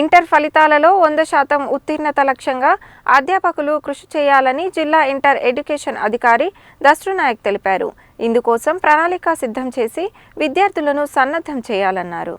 Inter ఫలితాలలో వంద శాతం ఉత్తీర్ణత లక్ష్యంగా అధ్యాపకులు కృషి చేయాలని జిల్లా ఇంటర్ ఎడ్యుకేషన్ అధికారి దస్రు నాయక్ తెలిపారు. ఇందుకోసం ప్రణాళిక సిద్ధం చేసి విద్యార్థులను సన్నద్ధం చేయాలన్నారు.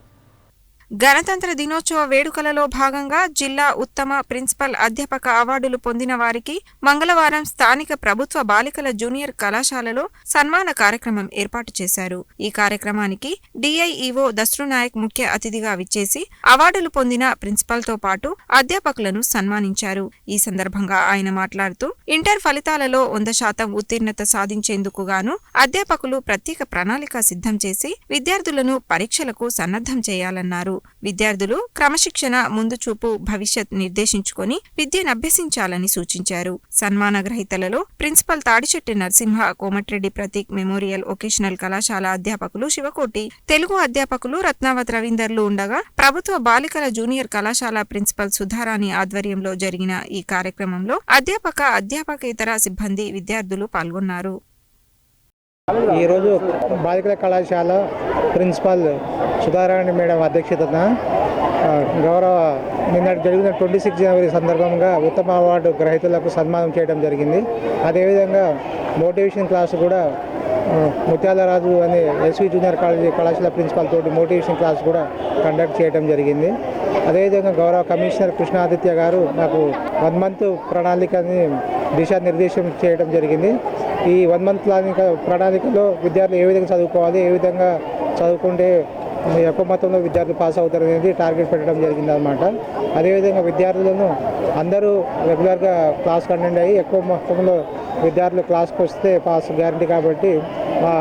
గణతంత్ర దినోత్సవ వేడుకలలో భాగంగా జిల్లా ఉత్తమ ప్రిన్సిపల్ అధ్యాపక అవార్డులు పొందిన వారికి మంగళవారం స్థానిక ప్రభుత్వ బాలికల జూనియర్ కళాశాలలో సన్మాన కార్యక్రమం ఏర్పాటు చేశారు. ఈ కార్యక్రమానికి డిఐఈఓ దస్రు నాయక్ ముఖ్య అతిథిగా విచ్చేసి అవార్డులు పొందిన ప్రిన్సిపల్తో పాటు అధ్యాపకులను సన్మానించారు. ఈ సందర్భంగా ఆయన మాట్లాడుతూ ఇంటర్ ఫలితాలలో వంద శాతం ఉత్తీర్ణత సాధించేందుకు గాను అధ్యాపకులు ప్రత్యేక ప్రణాళిక సిద్ధం చేసి విద్యార్థులను పరీక్షలకు సన్నద్ధం చేయాలన్నారు. విద్యార్థులు క్రమశిక్షణ ముందుచూపు భవిష్యత్ నిర్దేశించుకొని విద్యను అభ్యసించాలని సూచించారు. సన్మాన గ్రహీతలలో principal Tadichetti Narasimha Komatireddy Prateek memorial vocational కళాశాల అధ్యాపకులు శివకోటి తెలుగు అధ్యాపకులు రత్నావత్ రవీందర్లు ఉండగా ప్రభుత్వ బాలికల జూనియర్ కళాశాల ప్రిన్సిపల్ సుధారాణి ఆధ్వర్యంలో జరిగిన ఈ కార్యక్రమంలో అధ్యాపక అధ్యాపకేతర సిబ్బంది విద్యార్థులు పాల్గొన్నారు. ఈరోజు బాలికల కళాశాల ప్రిన్సిపాల్ సుధారాణి మేడం అధ్యక్షతన గౌరవ నిన్న జరిగిన ట్వంటీ సిక్స్ జనవరి సందర్భంగా ఉత్తమ అవార్డు గ్రహీతలకు సన్మానం చేయడం జరిగింది. అదేవిధంగా మోటివేషన్ క్లాస్ కూడా ముత్యాలరాజు అనే ఎస్వి జూనియర్ కాలేజీ కళాశాల ప్రిన్సిపాల్ తోటి మోటివేషన్ క్లాస్ కూడా కండక్ట్ చేయడం జరిగింది. అదేవిధంగా గౌరవ కమిషనర్ కృష్ణాదిత్య గారు నాకు వన్ మంత్ ప్రణాళికని దిశానిర్దేశం చేయడం జరిగింది. ఈ వన్ మంత్ ప్లానింగ్ ప్రణాళికలో విద్యార్థులు ఏ విధంగా చదువుకోవాలి ఏ విధంగా చదువుకుంటే ఎక్కువ మొత్తంలో విద్యార్థులు పాస్ అవుతారు అనేది టార్గెట్ పెట్టడం జరిగింది అనమాట అదేవిధంగా విద్యార్థులను అందరూ రెగ్యులర్గా క్లాస్ కండెండ్ అయ్యి ఎక్కువ మొత్తంలో విద్యార్థులు క్లాస్కి వస్తే పాస్ గ్యారంటీ కాబట్టి మా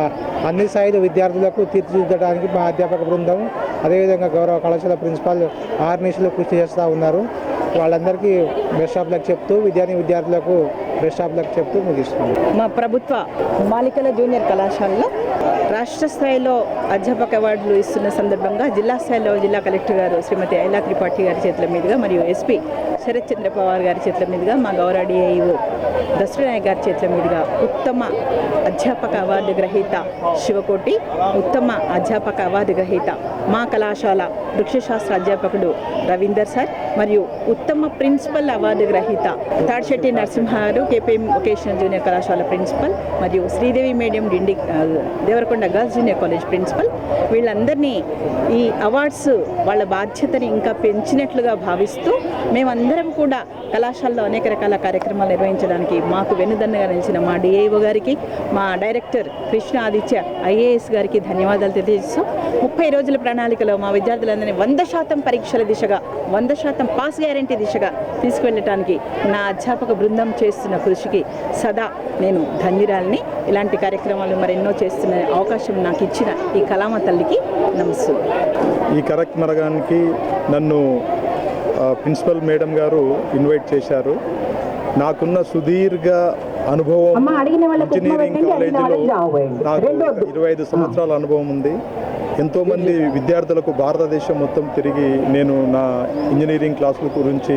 అన్ని స్థాయిల విద్యార్థులకు తీర్చిదిద్దడానికి మా అధ్యాపక బృందం అదేవిధంగా గౌరవ కళాశాల ప్రిన్సిపాల్ ఆర్నిషులు కృషి చేస్తూ ఉన్నారు. వాళ్ళందరికీ బెస్ట్ ఆఫ్ లక్ చెప్తూ విద్యార్థి విద్యార్థులకు బెస్ట్ ఆఫ్ లక్ చెప్తూ ముగిస్తున్నాను. మా ప్రభుత్వ బాలికల జూనియర్ కళాశాలలో రాష్ట్ర స్థాయిలో అధ్యాపక అవార్డులు ఇస్తున్న సందర్భంగా జిల్లా స్థాయిలో జిల్లా కలెక్టర్ గారు శ్రీమతి ఐలా త్రిపాఠి గారి చేతుల మీదుగా మరియు ఎస్పీ శరత్ చంద్ర పవార్ గారి చేతుల మీదుగా మా గౌరవ డిఐఓ దసరా నాయక్ గారి చేతుల మీదుగా ఉత్తమ అధ్యాపక అవార్డు గ్రహీత శివకోటి ఉత్తమ అధ్యాపక అవార్డు గ్రహీత మా కళాశాల వృక్షశాస్త్ర అధ్యాపకుడు రవీందర్ సార్ మరియు ఉత్తమ ప్రిన్సిపల్ అవార్డు గ్రహీత తాడిశెట్టి నరసింహ గారు కేపీఎం వొకేషనల్ జూనియర్ కళాశాల ప్రిన్సిపల్ మరియు Sridevi medium Dindi Devarakonda girls junior college principal. వీళ్ళందరినీ ఈ అవార్డ్స్ వాళ్ళ బాధ్యతని ఇంకా పెంచినట్లుగా భావిస్తూ మేమందరం కూడా కళాశాలలో అనేక రకాల కార్యక్రమాలు నిర్వహించడానికి మాకు వెన్నుదన్నుగా నిలిచిన మా డిఐఓ గారికి మా డైరెక్టర్ కృష్ణ ఆదిత్య ఐఏఎస్ గారికి ధన్యవాదాలు తెలియజేస్తూ ముప్పై రోజుల ప్రణాళికలో మా విద్యార్థులందరినీ వంద శాతం పరీక్షల దిశగా వంద శాతం పాస్ గ్యారంటీ దిశగా తీసుకువెళ్ళటానికి నా అధ్యాపక బృందం చేస్తున్న కృషికి సదా నేను ధన్యురాలిని. ఇలాంటి కార్యక్రమాలు మరెన్నో చేస్తున్న అవకాశం నాకు ఇచ్చిన ఈ కళామ తల్లికి నమస్సు. ఈ కార్యక్రమానికి నన్ను ప్రిన్సిపల్ మేడం గారు ఇన్వైట్ చేశారు. నాకున్న సుదీర్ఘ అనుభవం ఇంజనీరింగ్ కాలేజీలో నాకు ఇరవై ఐదు సంవత్సరాల అనుభవం ఉంది. ఎంతోమంది విద్యార్థులకు భారతదేశం మొత్తం తిరిగి నేను నా ఇంజనీరింగ్ క్లాసుల గురించి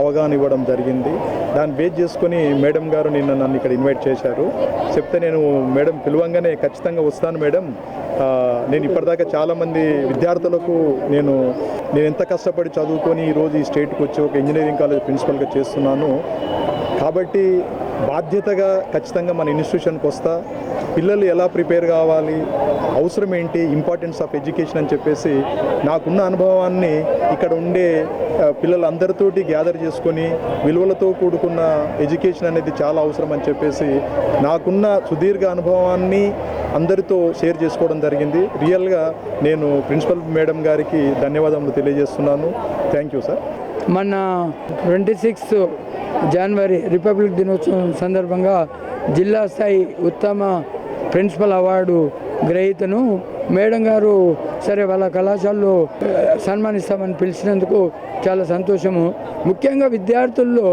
అవగాహన ఇవ్వడం జరిగింది. దాన్ని బేస్ చేసుకొని మేడం గారు నిన్న నన్ను ఇక్కడ ఇన్వైట్ చేశారు. చెప్తే నేను మేడం పిలవంగానే ఖచ్చితంగా వస్తాను మేడం. నేను ఇప్పటిదాకా చాలామంది విద్యార్థులకు నేను నేను ఎంత కష్టపడి చదువుకొని ఈరోజు ఈ స్టేట్కి వచ్చి ఒక ఇంజనీరింగ్ కాలేజ్ ప్రిన్సిపల్గా చేస్తున్నాను కాబట్టి బాధ్యతగా ఖచ్చితంగా మన ఇన్స్టిట్యూషన్కి వస్తా. పిల్లలు ఎలా ప్రిపేర్ కావాలి అవసరం ఏంటి ఇంపార్టెన్స్ ఆఫ్ ఎడ్యుకేషన్ అని చెప్పేసి నాకున్న అనుభవాన్ని ఇక్కడ ఉండే పిల్లలందరితోటి గ్యాదర్ చేసుకొని విలువలతో కూడుకున్న ఎడ్యుకేషన్ అనేది చాలా అవసరం అని చెప్పేసి నాకున్న సుదీర్ఘ అనుభవాన్ని అందరితో షేర్ చేసుకోవడం జరిగింది. రియల్గా నేను ప్రిన్సిపల్ మేడం గారికి ధన్యవాదములు తెలియజేస్తున్నాను. థ్యాంక్ యూ సార్ మొన్న ట్వంటీ సిక్స్త్ జనవరి రిపబ్లిక్ దినోత్సవం సందర్భంగా జిల్లా స్థాయి ఉత్తమ ప్రిన్సిపల్ అవార్డు గ్రహీతను మేడం గారు సరే వాళ్ళ కళాశాలలో సన్మానిస్తామని పిలిచినందుకు చాలా సంతోషము. ముఖ్యంగా విద్యార్థుల్లో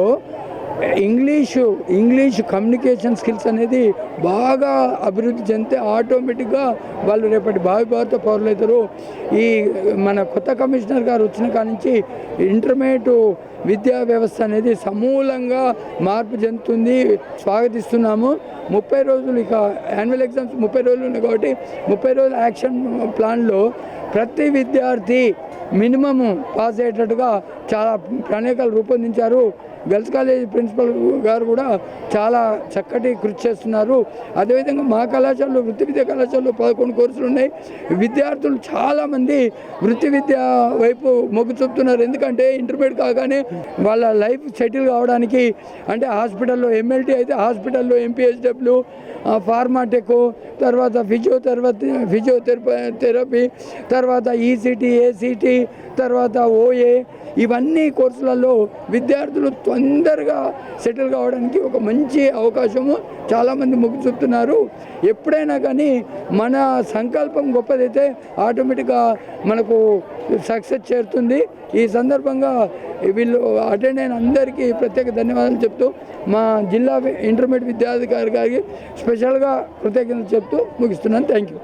ఇంగ్లీషు ఇంగ్లీష్ కమ్యూనికేషన్ స్కిల్స్ అనేది బాగా అభివృద్ధి చెందితే ఆటోమేటిక్గా వాళ్ళు రేపటి భావి భారత పౌరులు అవుతారు ఈ మన కొత్త కమిషనర్ గారు వచ్చిన కాడ నుంచి ఇంటర్మీడియట్ విద్యా వ్యవస్థ అనేది సమూలంగా మార్పు చెందుతుంది. స్వాగతిస్తున్నాము. ముప్పై రోజులు ఇక యాన్యువల్ ఎగ్జామ్స్ ముప్పై రోజులు ఉన్నాయి కాబట్టి ముప్పై రోజుల యాక్షన్ ప్లాన్లో ప్రతి విద్యార్థి మినిమము పాస్ అయ్యేటట్టుగా చాలా ప్రణాళికలు రూపొందించారు. గర్ల్స్ కాలేజ్ ప్రిన్సిపల్ గారు కూడా చాలా చక్కటి కృషి చేస్తున్నారు. అదేవిధంగా మా కళాశాలలో వృత్తి విద్యా కళాశాలలో పదకొండు కోర్సులు ఉన్నాయి. విద్యార్థులు చాలామంది వృత్తి విద్య వైపు మొగ్గు చూపుతున్నారు. ఎందుకంటే ఇంటర్మీడియట్ కాగానే వాళ్ళ లైఫ్ సెటిల్ కావడానికి అంటే హాస్పిటల్లో ఎమ్మెల్టీ అయితే హాస్పిటల్లో ఎంపీహెచ్డబ్ల్యూ ఫార్మాటెక్ తర్వాత ఫిజియోథెరపీ ఫిజియోథెరపీ థెరపీ తర్వాత ఈసీటీ ఏసీటీ తర్వాత ఓఏ ఇవన్నీ కోర్సులలో విద్యార్థులు తొందరగా సెటిల్ కావడానికి ఒక మంచి అవకాశము చాలామంది మొగ్గు చూపుతున్నారు. ఎప్పుడైనా కానీ మన సంకల్పం గొప్పదైతే ఆటోమేటిక్గా మనకు సక్సెస్ చేరుతుంది. ఈ సందర్భంగా వీళ్ళు అటెండ్ అయిన అందరికీ ప్రత్యేక ధన్యవాదాలు చెప్తూ మా జిల్లా ఇంటర్మీడియట్ విద్యాధికారి గారికి స్పెషల్గా కృతజ్ఞతలు చెప్తూ ముగిస్తున్నాను. Thank you